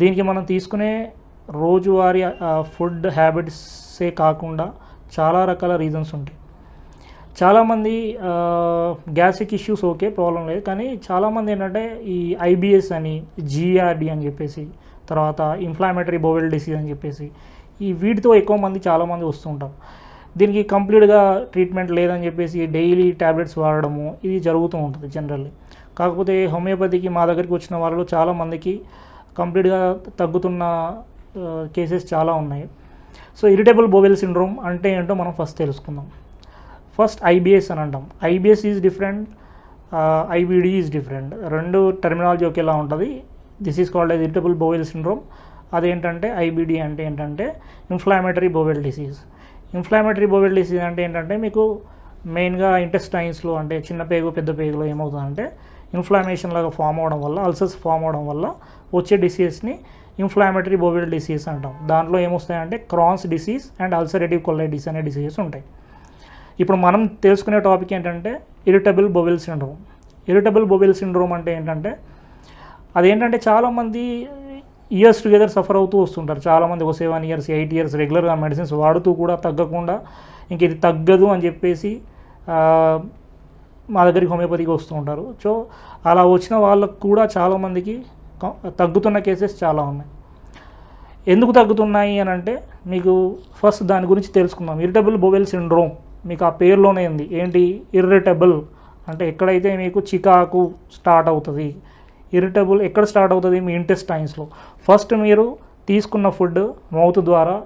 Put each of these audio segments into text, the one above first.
దీనికి మనం తీసుకునే రోజువారీ ఫుడ్ హ్యాబిట్సే కాకుండా చాలా రకాల రీజన్స్ ఉంటాయి. చాలామంది గ్యాస్ట్రిక్ ఇష్యూస్ ఓకే ప్రాబ్లం లేదు కానీ చాలామంది ఏంటంటే ఈ ఐబిఎస్ అని జిఆర్డి అని చెప్పేసి తర్వాత ఇన్ఫ్లామేటరీ బోవెల్ డిసీజ్ అని చెప్పేసి ఈ వీటితో ఎక్కువ మంది చాలామంది వస్తుంటారు దీనికి కంప్లీట్గా ట్రీట్మెంట్ లేదని చెప్పేసి డైలీ ట్యాబ్లెట్స్ వాడడము ఇది జరుగుతూ ఉంటుంది జనరల్లీ. కాకపోతే హోమియోపతికి మా దగ్గరికి వచ్చిన వాళ్ళు చాలామందికి కంప్లీట్గా తగ్గుతున్న కేసెస్ చాలా ఉన్నాయి. సో ఇరిటబుల్ బోవెల్ సిండ్రోమ్ అంటే ఏంటో మనం ఫస్ట్ తెలుసుకుందాం. ఫస్ట్ ఐబిఎస్ అని అంటాం. IBS is different IBD is different. రెండు టెర్మినాలజీ ఒకేలా ఉంటుంది. This is called as irritable bowel syndrome. అదేంటంటే ఐబిడి అంటే ఏంటంటే inflammatory bowel disease. Inflammatory bowel disease అంటే ఏంటంటే మీకు మెయిన్గా ఇంటెస్టైన్స్లో అంటే చిన్న పేగు పెద్ద పేగులో ఏమవుతుందంటే ఇన్ఫ్లామేషన్ లాగా ఫామ్ అవడం వల్ల అల్సర్స్ ఫామ్ అవడం వల్ల వచ్చే డిసీజ్ని ఇన్ఫ్లామేటరీ బోవిడల్ డిసీజ్ అంటాం. దాంట్లో ఏమొస్తాయంటే Crohn's disease and ulcerative colitis అనే డిసీజెస్ ఉంటాయి. ఇప్పుడు మనం తెలుసుకునే టాపిక్ ఏంటంటే irritable bowel syndrome irritable bowel syndrome అంటే ఏంటంటే అదేంటంటే చాలామంది ఇయర్స్ టుగెదర్ సఫర్ అవుతూ వస్తుంటారు. చాలామంది ఒక సెవెన్ ఇయర్స్ ఎయిట్ ఇయర్స్ రెగ్యులర్గా మెడిసిన్స్ వాడుతూ కూడా తగ్గకుండా ఇంక ఇది తగ్గదు అని చెప్పేసి మా దగ్గరికి హోమియోపతికి వస్తూ ఉంటారు. సో అలా వచ్చిన వాళ్ళకు కూడా చాలామందికి తగ్గుతున్న కేసెస్ చాలా ఉన్నాయి. ఎందుకు తగ్గుతున్నాయి అని అంటే మీకు ఫస్ట్ దాని గురించి తెలుసుకుందాం. ఇరిటబుల్ బొవెల్ సిండ్రోమ్ మీకు ఆ పేరులోనే ఉంది. ఏంటి? ఇర్రిటబుల్ అంటే ఎక్కడైతే మీకు చికాకు స్టార్ట్ అవుతుంది ఇరిటబుల్ ఎక్కడ స్టార్ట్ అవుతుంది? మీ ఇంటెస్టైన్స్లో. ఫస్ట్ మీరు తీసుకున్న ఫుడ్ మౌత్ ద్వారా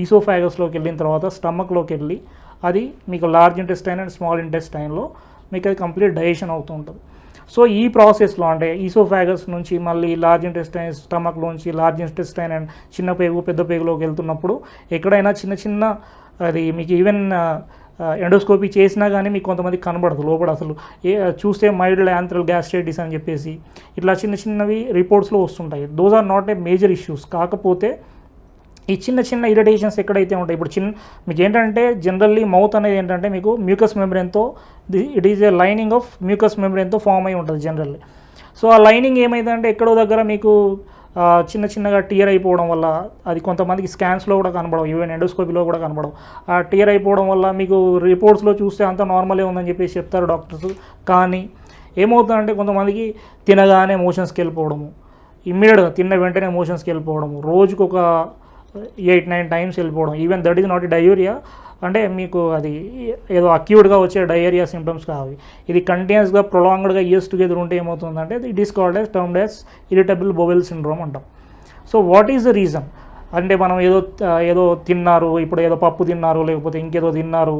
ఈసోఫాగస్లోకి వెళ్ళిన తర్వాత స్టమక్లోకి వెళ్ళి అది మీకు లార్జ్ ఇంటెస్టైన్ అండ్ స్మాల్ ఇంటెస్టైన్లో మీకు అది కంప్లీట్ డైజెషన్ అవుతూ ఉంటుంది. సో ఈ ప్రాసెస్లో అంటే ఈసోఫాగస్ నుంచి మళ్ళీ లార్జ్ ఇంటెస్టైన్ స్టమక్లోంచి లార్జ్ ఇంటెస్టైన్ అండ్ చిన్న పేగు పెద్ద పేగులోకి వెళ్తున్నప్పుడు ఎక్కడైనా చిన్న చిన్న అది మీకు ఈవెన్ ఎండోస్కోపీ చేసినా కానీ మీకు కొంతమంది కనబడదు లోపల అసలు. ఏ చూస్తే మైల్డ్ యాంథ్రల్ గ్యాస్ట్రైటిస్ అని చెప్పేసి ఇట్లా చిన్న చిన్నవి రిపోర్ట్స్లో వస్తుంటాయి. Those are not a major issues కాకపోతే ఈ చిన్న చిన్న ఇరిటేషన్స్ ఎక్కడైతే ఉంటాయి ఇప్పుడు చిన్న మీకు ఏంటంటే జనరల్లీ మౌత్ అనేది ఏంటంటే మీకు mucus మెమ్బ్రెన్తో it is a lining of mucus మెమ్బ్రెన్తో form అయి ఉంటుంది జనరల్లీ సో ఆ లైనింగ్ ఏమైందంటే ఎక్కడో దగ్గర మీకు చిన్న చిన్నగా టీయర్ అయిపోవడం వల్ల అది కొంతమందికి స్కాన్స్లో కూడా కనబడవు ఈవెన్ ఎండోస్కోపీలో కూడా కనబడవు. ఆ టీయర్ అయిపోవడం వల్ల మీకు రిపోర్ట్స్లో చూస్తే అంత నార్మలే ఉందని చెప్పేసి చెప్తారు డాక్టర్స్ కానీ ఏమవుతుందంటే కొంతమందికి తినగానే మోషన్స్కి వెళ్ళిపోవడము. ఇమ్మీడియట్గా తిన్న వెంటనే మోషన్స్కి వెళ్ళిపోవడము. రోజుకొక ఎయిట్ నైన్ టైమ్స్ వెళ్ళిపోవడం. Even that is not diarrhoea అంటే మీకు అది ఏదో అక్యూట్గా వచ్చే డయేరియా సింటమ్స్ కావి. ఇది కంటిన్యూస్గా ప్రొలాంగ్డ్గా ఇయర్స్ టుగెదర్ ఉంటే ఏమవుతుందంటే it is called as term as irritable bowel syndrome అంటాం. So what is the reason అంటే మనం ఏదో ఏదో తిన్నారు ఇప్పుడు ఏదో పప్పు తిన్నారు లేకపోతే ఇంకేదో తిన్నారు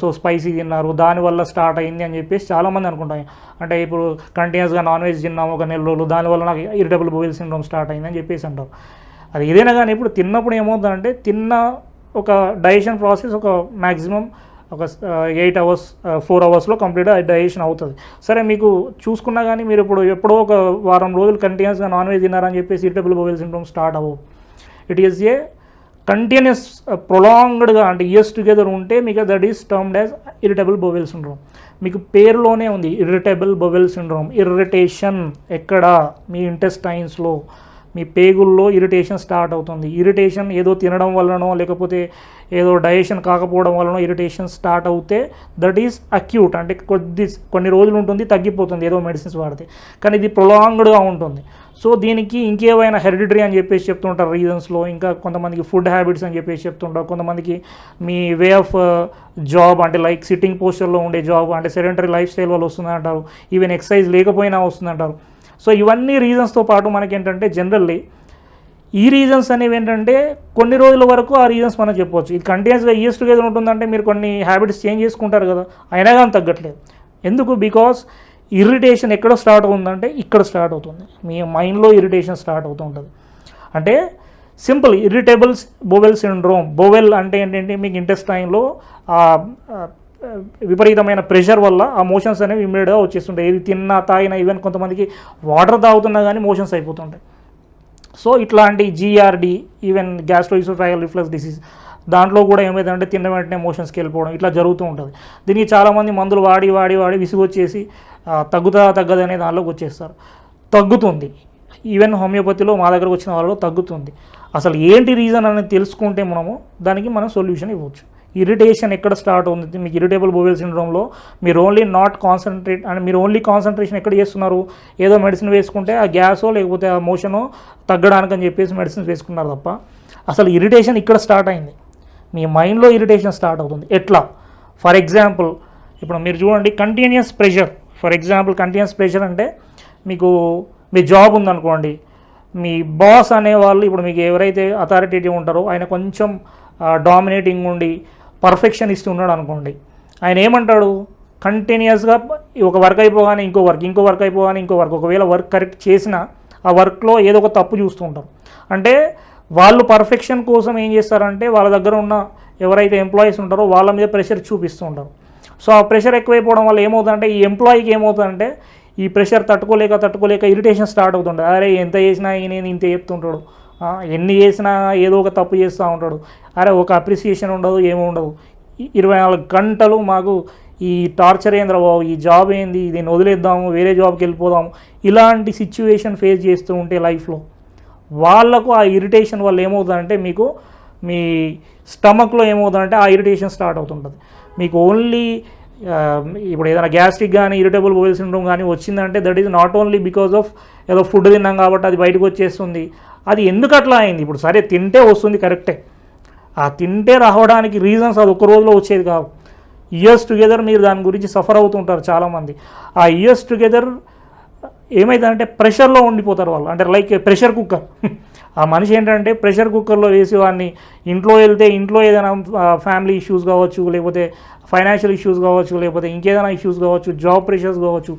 సో స్పైసీ తిన్నారు దానివల్ల స్టార్ట్ అయింది అని చెప్పేసి చాలామంది అనుకుంటాం అంటే ఇప్పుడు కంటిన్యూస్గా నాన్ వెజ్ తిన్నాము ఒక నెల రోజులు దానివల్ల నాకు ఇరిటబుల్ బొవెల్ సిండ్రోమ్ స్టార్ట్ అయింది అని చెప్పేసి అంటారు. అది ఏదైనా కానీ ఇప్పుడు తిన్నప్పుడు ఏమవుతుందంటే తిన్న ఒక డైజెషన్ ప్రాసెస్ ఒక మ్యాక్సిమం ఒక ఎయిట్ అవర్స్ ఫోర్ అవర్స్లో కంప్లీట్గా డైజెషన్ అవుతుంది. సరే మీకు చూసుకున్నా కానీ మీరు ఇప్పుడు ఎప్పుడో ఒక వారం రోజులు కంటిన్యూస్గా నాన్ వెజ్ తిన్నారని చెప్పేసి ఇరిటబుల్ బొవెల్ సిండ్రోమ్ స్టార్ట్ అవ్వవు. ఇట్ ఈస్ ఏ కంటిన్యూస్ ప్రొలాంగ్డ్గా అంటే ఇయర్స్ టుగెదర్ ఉంటే మీకు that is termed as irritable bowel syndrome మీకు పేరులోనే ఉంది ఇరిటబుల్ బొవెల్ సిండ్రోమ్ ఇరిటేషన్ ఎక్కడ? మీ ఇంటెస్టైన్స్లో మీ పేగుల్లో ఇరిటేషన్ స్టార్ట్ అవుతుంది. ఇరిటేషన్ ఏదో తినడం వలనో లేకపోతే ఏదో డైజెషన్ కాకపోవడం వలనో ఇరిటేషన్ స్టార్ట్ అవుతే దట్ ఈస్ అక్యూట్ అంటే కొద్ది కొన్ని రోజులు ఉంటుంది తగ్గిపోతుంది ఏదో మెడిసిన్స్ వాడితే. కానీ ఇది ప్రొలాంగ్డ్గా ఉంటుంది. సో దీనికి ఇంకేవైనా హెరిడిటరీ అని చెప్పేసి చెప్తుంటారు రీజన్స్లో ఇంకా కొంతమందికి ఫుడ్ హ్యాబిట్స్ అని చెప్పేసి చెప్తుంటారు. కొంతమందికి మీ వే ఆఫ్ జాబ్ అంటే లైక్ సిట్టింగ్ పోస్చర్లో ఉండే జాబ్ అంటే సెడెంటరీ లైఫ్ స్టైల్ వల్ల వస్తుందంటారు. ఈవెన్ ఎక్సర్సైజ్ లేకపోయినా వస్తుందంటారు. సో ఇవన్నీ రీజన్స్తో పాటు మనకి ఏంటంటే జనరల్లీ ఈ రీజన్స్ అనేవి ఏంటంటే కొన్ని రోజుల వరకు ఆ రీజన్స్ మనం చెప్పవచ్చు. ఇది కంటిన్యూస్గా ఇయర్స్ టుగెదర్ ఉంటుందంటే మీరు కొన్ని హ్యాబిట్స్ చేంజ్ చేసుకుంటారు కదా అయినా కానీ తగ్గట్లేదు. ఎందుకు? బికాస్ ఇరిటేషన్ ఎక్కడ స్టార్ట్ అవుతుందంటే ఇక్కడ స్టార్ట్ అవుతుంది. మీ మైండ్లో ఇరిటేషన్ స్టార్ట్ అవుతూ ఉంటుంది. అంటే simple irritables bowel syndrome bowel అంటే ఏంటంటే మీకు ఇంటెస్టైన్లో విపరీతమైన ప్రెషర్ వల్ల ఆ మోషన్స్ అనేవి ఇమ్మీడియట్గా వచ్చేస్తుంటాయి. ఏది తిన్నా తాగినా ఈవెన్ కొంతమందికి వాటర్ తాగుతున్నా కానీ మోషన్స్ అయిపోతుంటాయి. సో ఇట్లాంటి GRD even gastroesophageal reflex disease దాంట్లో కూడా ఏమైందంటే తిన్న వెంటనే మోషన్స్కి వెళ్ళిపోవడం ఇట్లా జరుగుతూ ఉంటుంది. దీనికి చాలామంది మందులు వాడి వాడి వాడి విసుగొచ్చేసి ఆ, తగ్గుతా తగ్గదనే దానిలోకి వచ్చేస్తారు. తగ్గుతుంది. ఈవెన్ హోమియోపతిలో మా దగ్గరకు వచ్చిన వాళ్ళలో తగ్గుతుంది. అసలు ఏంటి రీజన్ అనేది తెలుసుకుంటే మనము దానికి మనం సొల్యూషన్ ఇవ్వచ్చు. ఇరిటేషన్ ఎక్కడ స్టార్ట్ అవుతుంది? మీకు ఇరిటేబుల్ బోవెల్ సిండ్రోమ్లో మీరు ఓన్లీ నాట్ కాన్సన్ట్రేట్ అండ్ మీరు ఓన్లీ కాన్సన్ట్రేషన్ ఎక్కడ చేస్తున్నారు? ఏదో మెడిసిన్ వేసుకుంటే ఆ గ్యాసో లేకపోతే ఆ మోషనో తగ్గడానికి అని చెప్పేసి మెడిసిన్స్ వేసుకున్నారు తప్ప అసలు ఇరిటేషన్ ఇక్కడ స్టార్ట్ అయింది. మీ మైండ్లో ఇరిటేషన్ స్టార్ట్ అవుతుంది. ఎట్లా? ఫర్ ఎగ్జాంపుల్ ఇప్పుడు మీరు చూడండి continuous pressure. For example continuous pressure అంటే మీకు మీ జాబ్ ఉందనుకోండి మీ బాస్ అనేవాళ్ళు ఇప్పుడు మీకు ఎవరైతే అథారిటేటివ్ ఉంటారో ఆయన కొంచెం డామినేటింగ్ ఉండి పర్ఫెక్షనిస్ట్ ఉన్నాడు అనుకోండి. ఆయన ఏమంటాడు? కంటిన్యూస్గా ఒక వర్క్ అయిపోగానే ఇంకో వర్క్ ఇంకో వర్క్ అయిపోగానే ఇంకో వర్క్. ఒకవేళ వర్క్ కరెక్ట్ చేసినా ఆ వర్క్లో ఏదో ఒక తప్పు చూస్తూ ఉంటారు. అంటే వాళ్ళు పర్ఫెక్షన్ కోసం ఏం చేస్తారంటే వాళ్ళ దగ్గర ఉన్న ఎవరైతే ఎంప్లాయీస్ ఉంటారో వాళ్ళ మీద ప్రెషర్ చూపిస్తూ ఉంటారు. సో ఆ ప్రెషర్ ఎక్కువైపోవడం వల్ల ఏమవుతుందంటే ఈ ఎంప్లాయీకి ఏమవుతుందంటే ఈ ప్రెషర్ తట్టుకోలేక తట్టుకోలేక ఇరిటేషన్ స్టార్ట్ అవుతుంటుంది. అరే ఎంత చేసినా నేను ఇంత చెప్తుంటాడు. ఎన్ని చేసినా ఏదో ఒక తప్పు చేస్తూ ఉంటాడు. అరే ఒక అప్రిసియేషన్ ఉండదు ఏమి ఉండదు. ఇరవై నాలుగు గంటలు మాకు ఈ టార్చర్ ఏంద్ర బాబు ఈ జాబ్ ఏంది దీన్ని వదిలేద్దాము వేరే జాబ్కి వెళ్ళిపోదాము ఇలాంటి సిచ్యువేషన్ ఫేస్ చేస్తూ ఉంటే లైఫ్లో వాళ్ళకు ఆ ఇరిటేషన్ వల్ల ఏమవుతుందంటే మీకు మీ స్టమక్లో ఏమవుతుందంటే ఆ ఇరిటేషన్ స్టార్ట్ అవుతుంటుంది. మీకు ఓన్లీ ఇప్పుడు ఏదైనా గ్యాస్ట్రిక్ కానీ ఇరిటబుల్ బోయిల్ సిండ్రోమ్ కానీ వచ్చిందంటే that is not only because of ఏదో ఫుడ్ తిన్నాం కాబట్టి అది బయటకు వచ్చేస్తుంది. అది ఎందుకు అట్లా అయింది? ఇప్పుడు సరే తింటే వస్తుంది కరెక్టే. ఆ తింటే రావడానికి రీజన్స్ అది ఒక రోజులో వచ్చేది కావు. ఇయర్స్ టుగెదర్ మీరు దాని గురించి సఫర్ అవుతుంటారు చాలామంది. ఆ ఇయర్స్ టుగెదర్ ఏమైందంటే ప్రెషర్లో ఉండిపోతారు వాళ్ళు. అంటే లైక్ ప్రెషర్ కుక్కర్ ఆ మనిషి ఏంటంటే ప్రెషర్ కుక్కర్లో వేసి వాడిని ఇంట్లో వెళ్తే ఇంట్లో ఏదైనా ఫ్యామిలీ ఇష్యూస్ కావచ్చు లేకపోతే ఫైనాన్షియల్ ఇష్యూస్ కావచ్చు లేకపోతే ఇంకేదైనా ఇష్యూస్ కావచ్చు జాబ్ ప్రెషర్స్ కావచ్చు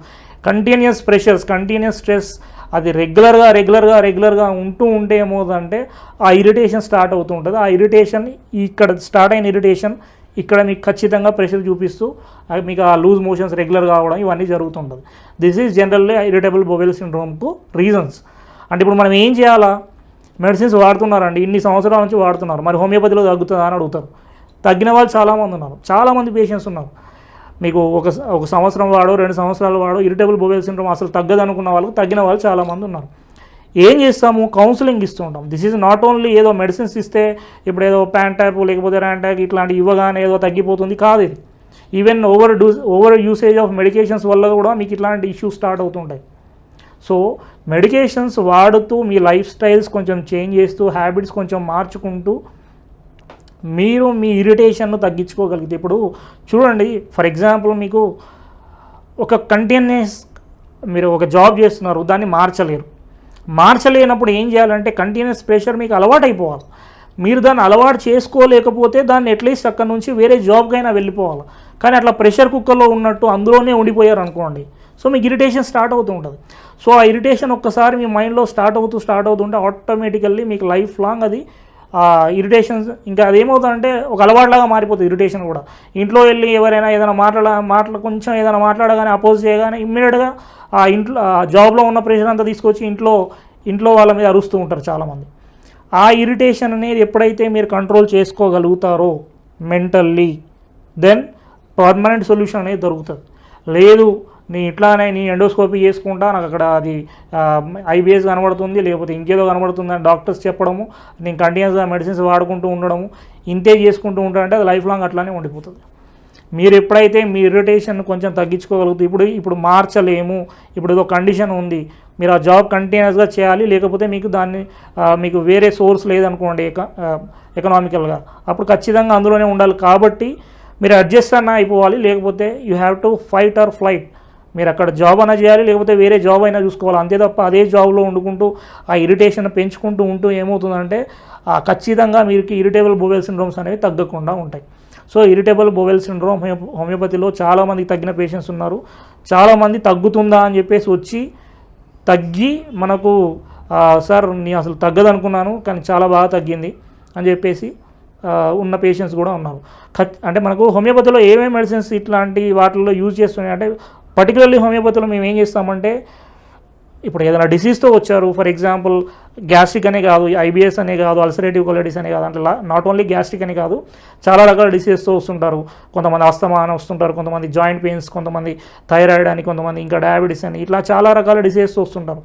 కంటిన్యూస్ ప్రెషర్స్ కంటిన్యూస్ స్ట్రెస్ అది రెగ్యులర్గా రెగ్యులర్గా రెగ్యులర్గా ఉంటూ ఉంటే ఏమవుతుందంటే ఆ ఇరిటేషన్ స్టార్ట్ అవుతూ ఉంటుంది. ఆ ఇరిటేషన్ ఇక్కడ స్టార్ట్ అయిన ఇరిటేషన్ ఇక్కడ మీకు ఖచ్చితంగా ప్రెషర్ చూపిస్తూ మీకు ఆ లూజ్ మోషన్స్ రెగ్యులర్ కావడం ఇవన్నీ జరుగుతుంటుంది. This is generally irritable bowel సిండ్రోమ్కు reasons అంటే ఇప్పుడు మనం ఏం చేయాలా? మెడిసిన్స్ వాడుతున్నారండి. ఇన్ని సంవత్సరాల నుంచి వాడుతున్నారు. మరి హోమియోపతిలో తగ్గుతుందా అని అడుగుతారు. తగ్గిన వాళ్ళు చాలామంది ఉన్నారు. చాలామంది పేషెంట్స్ ఉన్నారు. మీకు ఒక స- ఒక సంవత్సరం వాడో రెండు సంవత్సరాలు వాడో ఇరిటబుల్ బొవెల్ సిండ్రోమ్ అసలు తగ్గదు అనుకున్న వాళ్ళకి తగ్గిన వాళ్ళు చాలామంది ఉన్నారు. ఏం చేస్తాము? కౌన్సిలింగ్ ఇస్తూ ఉంటాం. దిస్ ఈజ్ నాట్ ఓన్లీ ఏదో మెడిసిన్స్ ఇస్తే ఇప్పుడు ఏదో ప్యాంటాప్ లేకపోతే ర్యాంటాక్ ఇట్లాంటి ఇవ్వగానే ఏదో తగ్గిపోతుంది. కాదు ఇది. Even over doses over usage of medications వల్ల కూడా మీకు ఇట్లాంటి ఇష్యూస్ స్టార్ట్ అవుతుంటాయి. సో మెడికేషన్స్ వాడుతూ మీ లైఫ్ స్టైల్స్ కొంచెం చేంజ్ చేస్తూ హ్యాబిట్స్ కొంచెం మార్చుకుంటూ మీరు మీ ఇరిటేషన్ను తగ్గించుకోగలిగితే ఇప్పుడు చూడండి ఫర్ ఎగ్జాంపుల్ మీకు ఒక కంటిన్యూస్ మీరు ఒక జాబ్ చేస్తున్నారు దాన్ని మార్చలేరు. మార్చలేనప్పుడు ఏం చేయాలంటే కంటిన్యూస్ ప్రెషర్ మీకు అలవాటు అయిపోవాలి మీరు దాన్ని అలవాటు చేసుకోలేకపోతే దాన్ని అట్లీస్ట్ అక్కడ నుంచి వేరే జాబ్కైనా వెళ్ళిపోవాలి. కానీ అట్లా ప్రెషర్ కుక్కర్లో ఉన్నట్టు అందులోనే ఉండిపోయారు అనుకోండి. సో మీకు ఇరిటేషన్ స్టార్ట్ అవుతూ ఉంటుంది. సో ఆ ఇరిటేషన్ ఒక్కసారి మీ మైండ్లో స్టార్ట్ అవుతూ స్టార్ట్ అవుతుంటే ఆటోమేటికల్లీ మీకు లైఫ్ లాంగ్ అది ఇరిటేషన్స్ ఇంకా అదేమవుతుందంటే ఒక అలవాటులాగా మారిపోతుంది ఇరిటేషన్ కూడా. ఇంట్లో వెళ్ళి ఎవరైనా ఏదైనా మాట్లాడ మాట్లా కొంచెం ఏదైనా మాట్లాడగానే అపోజ్ చేయగానే ఇమ్మీడియట్గా ఆ ఇంట్లో ఆ జాబ్లో ఉన్న ప్రెషర్ అంతా తీసుకొచ్చి ఇంట్లో ఇంట్లో వాళ్ళ మీద అరుస్తూ ఉంటారు చాలామంది. ఆ ఇరిటేషన్ అనేది ఎప్పుడైతే మీరు కంట్రోల్ చేసుకోగలుగుతారో మెంటల్లీ దెన్ పర్మనెంట్ సొల్యూషన్ అనేది దొరుకుతుంది. లేదు నీ ఇట్లానే నీ ఎండోస్కోపీ చేసుకుంటా నాకు అక్కడ అది ఐబిఎస్ కనబడుతుంది లేకపోతే ఇంకేదో కనబడుతుంది అని డాక్టర్స్ చెప్పడము నేను కంటిన్యూస్గా మెడిసిన్స్ వాడుకుంటూ ఉండడము ఇంతే చేసుకుంటూ ఉంటానంటే అది లైఫ్ లాంగ్ అట్లానే ఉండిపోతుంది. మీరు ఎప్పుడైతే మీ ఇరిటేషన్ కొంచెం తగ్గించుకోగలుగుతుంది ఇప్పుడు ఇప్పుడు మార్చలేము ఇప్పుడు ఏదో కండిషన్ ఉంది మీరు ఆ జాబ్ కంటిన్యూస్గా చేయాలి లేకపోతే మీకు దాన్ని మీకు వేరే సోర్స్ లేదనుకోండి ఎక ఎకనామికల్గా అప్పుడు ఖచ్చితంగా అందులోనే ఉండాలి. కాబట్టి మీరు అడ్జస్ట్ అన్న అయిపోవాలి లేకపోతే you have to fight or flight. మీరు అక్కడ జాబ్ అయినా చేయాలి లేకపోతే వేరే జాబ్ అయినా చూసుకోవాలి. అంతే తప్ప అదే జాబ్లో వండుకుంటూ ఆ ఇరిటేషన్ పెంచుకుంటూ ఉంటూ ఏమవుతుందంటే ఖచ్చితంగా మీకు ఇరిటేబుల్ బోవెల్ సిండ్రోమ్స్ అనేవి తగ్గకుండా ఉంటాయి. సో ఇరిటేబుల్ బోవెల్ సిండ్రోమ్ హోమియోపతిలో చాలామంది తగ్గిన పేషెంట్స్ ఉన్నారు. చాలామంది తగ్గుతుందా అని చెప్పేసి వచ్చి తగ్గి మనకు సార్ నేను అసలు తగ్గదనుకున్నాను కానీ చాలా బాగా తగ్గింది అని చెప్పేసి ఉన్న పేషెంట్స్ కూడా ఉన్నారు. ఖచ్చి అంటే మనకు హోమియోపతిలో ఏమేమి మెడిసిన్స్ ఇట్లాంటి వాటిల్లో యూజ్ చేస్తున్నాయి అంటే పర్టికులర్లీ హోమియోపతిలో మేము ఏం చేస్తామంటే ఇప్పుడు ఏదైనా డిసీజ్తో వచ్చారు ఫర్ ఎగ్జాంపుల్ గ్యాస్ట్రిక్ అనే కాదు ఐబిఎస్ అనే కాదు అల్సరేటివ్ కొలైటిస్ అనే కాదు అంటే నాట్ ఓన్లీ గ్యాస్ట్రిక్ అనే కాదు చాలా రకాల డిసీజెస్తో వస్తుంటారు. కొంతమంది అస్తమా అని వస్తుంటారు కొంతమంది జాయింట్ పెయిన్స్ కొంతమంది థైరాయిడ్ అని కొంతమంది ఇంకా డయాబెటీస్ అని ఇట్లా చాలా రకాల డిసీజెస్తో వస్తుంటారు.